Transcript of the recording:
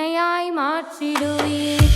துணையாய் மாற்றிடுவீர்.